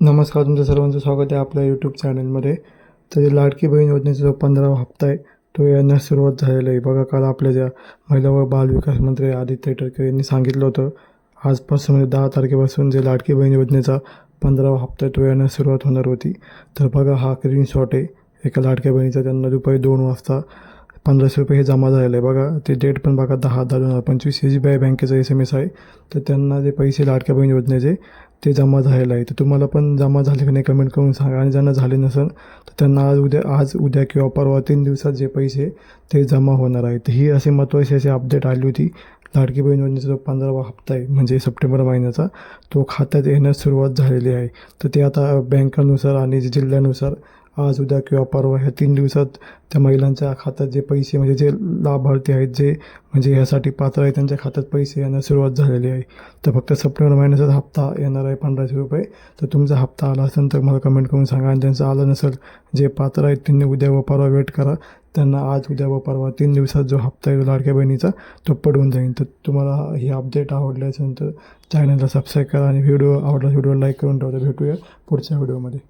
नमस्कार तुमचं सर्वांचं स्वागत आहे आपल्या यूट्यूब चॅनलमध्ये तर लाडकी बहीण योजनेचा जो पंधरावा हप्ता आहे तो येण्यास सुरुवात झालेला आहे. बघा काल आपल्या ज्या महिला व बालविकास मंत्री आदित्य ठाकरे यांनी सांगितलं होतं आजपासून म्हणजे दहा तारखेपासून जे लाडकी बहीण योजनेचा पंधरावा हप्ता आहे तो येण्यास सुरुवात होणार होती. तर बघा हा स्क्रीनशॉट आहे. एका लाडक्या बहिणीचा त्यांना दुपारी दोन वाजता पंधराशे रुपये हे जमा झालेलं आहे. बघा ते डेट पण बघा दहा दहा दोन हजार पंचवीस. एस बी आय बँकेचा एस एम एस आहे तर त्यांना जे पैसे लाडक्या बहीण योजनेचे ते जमा झालेलं आहे. तर तुम्हाला पण जमा झाले की नाही कमेंट करून सांगा. आणि ज्यांना झाले नसेल तर त्यांना आज उद्या आज उद्या किंवा परवा तीन दिवसात जे पैसे ते जमा होणार आहे. तर ही असे महत्त्वाची अशी अपडेट आली होती. लाडकी बहीण योजनेचा जो पंधरावा हप्ता आहे म्हणजे सप्टेंबर महिन्याचा तो खात्यात येण्यास सुरुवात झालेली आहे. तर ते आता बँकानुसार आणि जिल्ह्यानुसार आज उद्या किंवा परवा ह्या तीन दिवसात त्या महिलांच्या खात्यात जे पैसे म्हणजे जे लाभार्थी आहेत जे म्हणजे ह्यासाठी पात्र आहे त्यांच्या खात्यात पैसे येण्यास सुरुवात झालेली आहे. तर फक्त सप्टेंबर महिन्याचाच हप्ता येणार आहे पंधराशे रुपये. तर तुमचा हप्ता आला असेल तर मला कमेंट करून सांगा. आणि ज्यांचं आलं नसेल जे पात्र आहेत त्यांनी उद्या व परवा वेट करा. त्यांना आज उद्या व परवा तीन दिवसात जो हप्ता आहे लाडक्या बहिणीचा तो पडून जाईल. तर तुम्हाला ही अपडेट आवडली असेल तर चॅनलला सबस्क्राईब करा. आणि व्हिडिओ आवडला व्हिडिओ लाईक करून ठेवता भेटूया पुढच्या व्हिडिओमध्ये